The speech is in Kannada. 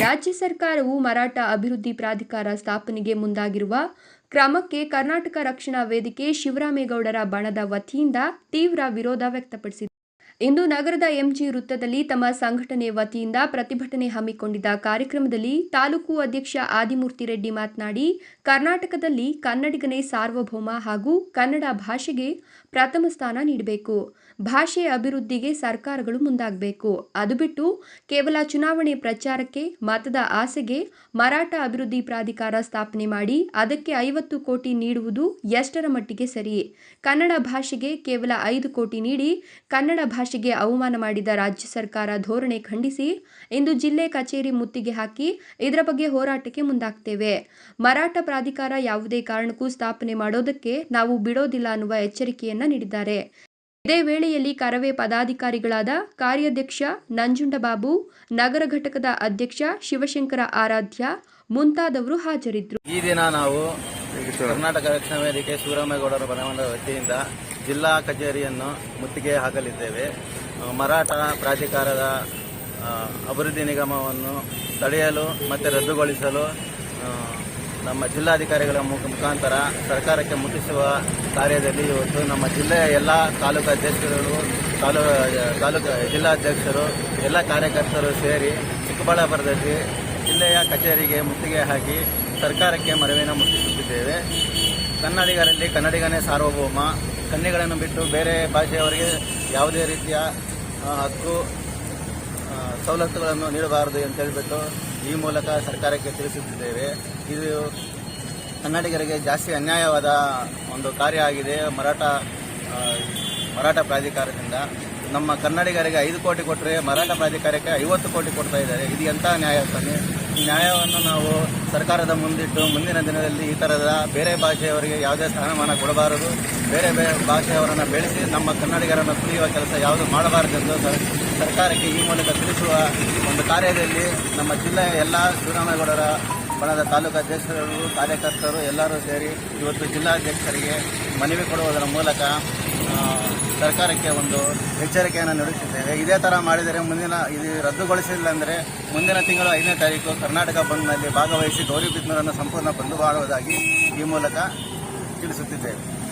ರಾಜ್ಯ ಸರ್ಕಾರವು ಮರಾಠ ಅಭಿವೃದ್ಧಿ ಪ್ರಾಧಿಕಾರ ಸ್ಥಾಪನೆಗೆ ಮುಂದಾಗಿರುವ ಕ್ರಮಕ್ಕೆ ಕರ್ನಾಟಕ ರಕ್ಷಣಾ ವೇದಿಕೆ ಶಿವರಾಮೇಗೌಡರ ಬಣದ ವತಿಯಿಂದ ತೀವ್ರ ವಿರೋಧ ವ್ಯಕ್ತಪಡಿಸಿದೆ. ಇಂದು ನಗರದ ಎಂಜಿ ವೃತ್ತದಲ್ಲಿ ತಮ್ಮ ಸಂಘಟನೆ ವತಿಯಿಂದ ಪ್ರತಿಭಟನೆ ಹಮ್ಮಿಕೊಂಡಿದ್ದ ಕಾರ್ಯಕ್ರಮದಲ್ಲಿ ತಾಲೂಕು ಅಧ್ಯಕ್ಷ ಆದಿಮೂರ್ತಿ ರೆಡ್ಡಿ ಮಾತನಾಡಿ, ಕರ್ನಾಟಕದಲ್ಲಿ ಕನ್ನಡಿಗನೇ ಸಾರ್ವಭೌಮ ಹಾಗೂ ಕನ್ನಡ ಭಾಷೆಗೆ ಪ್ರಥಮ ಸ್ಥಾನ ನೀಡಬೇಕು. ಭಾಷೆ ಅಭಿವೃದ್ಧಿಗೆ ಸರ್ಕಾರಗಳು ಮುಂದಾಗಬೇಕು. ಅದು ಬಿಟ್ಟು ಕೇವಲ ಚುನಾವಣೆ ಪ್ರಚಾರಕ್ಕೆ, ಮತದ ಆಸೆಗೆ ಮರಾಠ ಅಭಿವೃದ್ಧಿ ಪ್ರಾಧಿಕಾರ ಸ್ಥಾಪನೆ ಮಾಡಿ ಅದಕ್ಕೆ ಐವತ್ತು ಕೋಟಿ ನೀಡುವುದು ಎಷ್ಟರ ಮಟ್ಟಿಗೆ ಸರಿ? ಕನ್ನಡ ಭಾಷೆಗೆ ಕೇವಲ ಐದು ಕೋಟಿ ನೀಡಿ ಕನ್ನಡ ಭಾಷೆಗೆ ಅವಮಾನ ಮಾಡಿದ ರಾಜ್ಯ ಸರ್ಕಾರ ಧೋರಣೆ ಖಂಡಿಸಿ ಇಂದು ಜಿಲ್ಲೆ ಕಚೇರಿ ಮುತ್ತಿಗೆ ಹಾಕಿ ಇದರ ಬಗ್ಗೆ ಹೋರಾಟಕ್ಕೆ ಮುಂದಾಗ್ತೇವೆ. ಮರಾಠ ಪ್ರಾಧಿಕಾರ ಯಾವುದೇ ಕಾರಣಕ್ಕೂ ಸ್ಥಾಪನೆ ಮಾಡೋದಕ್ಕೆ ನಾವು ಬಿಡೋದಿಲ್ಲ ಅನ್ನುವ ಎಚ್ಚರಿಕೆಯನ್ನ ನೀಡಿದ್ದಾರೆ. ಇದೇ ವೇಳೆಯಲ್ಲಿ ಕರವೇ ಪದಾಧಿಕಾರಿಗಳಾದ ಕಾರ್ಯಾಧ್ಯಕ್ಷ ನಂಜುಂಡಬಾಬು, ನಗರ ಘಟಕದ ಅಧ್ಯಕ್ಷ ಶಿವಶಂಕರ ಆರಾಧ್ಯ ಮುಂತಾದವರು ಹಾಜರಿದ್ದರು. ಈ ದಿನ ನಾವು ಕರ್ನಾಟಕ ರಕ್ಷಣಾ ವೇದಿಕೆ ಶಿವರಾಮೇಗೌಡರ ಬನವನ ವತಿಯಿಂದ ಜಿಲ್ಲಾ ಕಚೇರಿಯನ್ನು ಮುತ್ತಿಗೆ ಹಾಕಲಿದ್ದೇವೆ. ಮರಾಠ ಪ್ರಾಧಿಕಾರದ ಅಭಿವೃದ್ಧಿ ನಿಗಮವನ್ನು ತಡೆಯಲು ಮತ್ತು ರದ್ದುಗೊಳಿಸಲು ನಮ್ಮ ಜಿಲ್ಲಾಧಿಕಾರಿಗಳ ಮುಖ- ಮುಖಾಂತರ ಸರ್ಕಾರಕ್ಕೆ ಮುಟ್ಟಿಸುವ ಕಾರ್ಯದಲ್ಲಿ ಇವತ್ತು ನಮ್ಮ ಜಿಲ್ಲೆಯ ಎಲ್ಲ ತಾಲೂಕು ಅಧ್ಯಕ್ಷರುಗಳು ತಾಲೂಕು ತಾಲೂಕು ಜಿಲ್ಲಾಧ್ಯಕ್ಷರು, ಎಲ್ಲ ಕಾರ್ಯಕರ್ತರು ಸೇರಿ ಚಿಕ್ಕಬಳ್ಳಾಪುರದಲ್ಲಿ ಜಿಲ್ಲೆಯ ಕಚೇರಿಗೆ ಮುತ್ತಿಗೆ ಹಾಕಿ ಸರ್ಕಾರಕ್ಕೆ ಮನವಿಯನ್ನು ಮುಟ್ಟಿಸುತ್ತಿದ್ದೇವೆ ಕನ್ನಡಿಗರಲ್ಲಿ ಕನ್ನಡಿಗನೇ ಸಾರ್ವಭೌಮ. ಕನ್ನಿಗಳನ್ನು ಬಿಟ್ಟು ಬೇರೆ ಭಾಷೆಯವರಿಗೆ ಯಾವುದೇ ರೀತಿಯ ಹಕ್ಕು ಸವಲತ್ತುಗಳನ್ನು ನೀಡಬಾರದು ಅಂತ ಹೇಳಿಬಿಟ್ಟು ಈ ಮೂಲಕ ಸರ್ಕಾರಕ್ಕೆ ತಿಳಿಸುತ್ತಿದ್ದೇವೆ. ಇದು ಕನ್ನಡಿಗರಿಗೆ ಜಾಸ್ತಿ ಅನ್ಯಾಯವಾದ ಒಂದು ಕಾರ್ಯ ಆಗಿದೆ. ಮರಾಠ ಮರಾಠ ಪ್ರಾಧಿಕಾರದಿಂದ. ನಮ್ಮ ಕನ್ನಡಿಗರಿಗೆ ಐದು ಕೋಟಿ ಕೊಟ್ಟರೆ ಮರಾಠ ಪ್ರಾಧಿಕಾರಕ್ಕೆ ಐವತ್ತು ಕೋಟಿ ಕೊಡ್ತಾ ಇದ್ದಾರೆ. ಇದು ಎಂಥ ನ್ಯಾಯ ಸ್ವಾಮಿ? ನ್ಯಾಯವನ್ನು ನಾವು ಸರ್ಕಾರದ ಮುಂದಿಟ್ಟು ಮುಂದಿನ ದಿನದಲ್ಲಿ ಈ ಥರದ ಬೇರೆ ಭಾಷೆಯವರಿಗೆ ಯಾವುದೇ ಸ್ಥಾನಮಾನ ಕೊಡಬಾರದು. ಬೇರೆ ಬೇರೆ ಭಾಷೆಯವರನ್ನು ಬೆಳೆಸಿ ನಮ್ಮ ಕನ್ನಡಿಗರನ್ನು ತುಳಿಯುವ ಕೆಲಸ ಯಾವುದು ಮಾಡಬಾರದೆಂದು ಸರ್- ಸರ್ಕಾರಕ್ಕೆ ಈ ಮೂಲಕ ತಿಳಿಸುವ ಒಂದು ಕಾರ್ಯದಲ್ಲಿ ನಮ್ಮ ಜಿಲ್ಲೆಯ ಎಲ್ಲ ಶಿವರಾಮೇಗೌಡರ ಬಣದ ತಾಲೂಕು ಅಧ್ಯಕ್ಷರು, ಕಾರ್ಯಕರ್ತರು ಎಲ್ಲರೂ ಸೇರಿ ಇವತ್ತು ಜಿಲ್ಲಾಧ್ಯಕ್ಷರಿಗೆ ಮನವಿ ಕೊಡುವುದರ ಮೂಲಕ ಸರ್ಕಾರಕ್ಕೆ ಒಂದು ಎಚ್ಚರಿಕೆಯನ್ನು ನೀಡುತ್ತಿದ್ದೇವೆ. ಇದೇ ಥರ ಮಾಡಿದರೆ ಮುಂದಿನ ಇದು ರದ್ದುಗೊಳಿಸಿಲ್ಲ ಅಂದರೆ ಮುಂದಿನ ತಿಂಗಳು ಐದನೇ ತಾರೀಕು ಕರ್ನಾಟಕ ಬಂದ್ನಲ್ಲಿ ಭಾಗವಹಿಸಿ ಗೌರಿಬಿದ್ನೂರನ್ನು ಸಂಪೂರ್ಣ ಬಂದು ಮಾಡುವುದಾಗಿ ಈ ಮೂಲಕ ತಿಳಿಸುತ್ತಿದ್ದೇವೆ.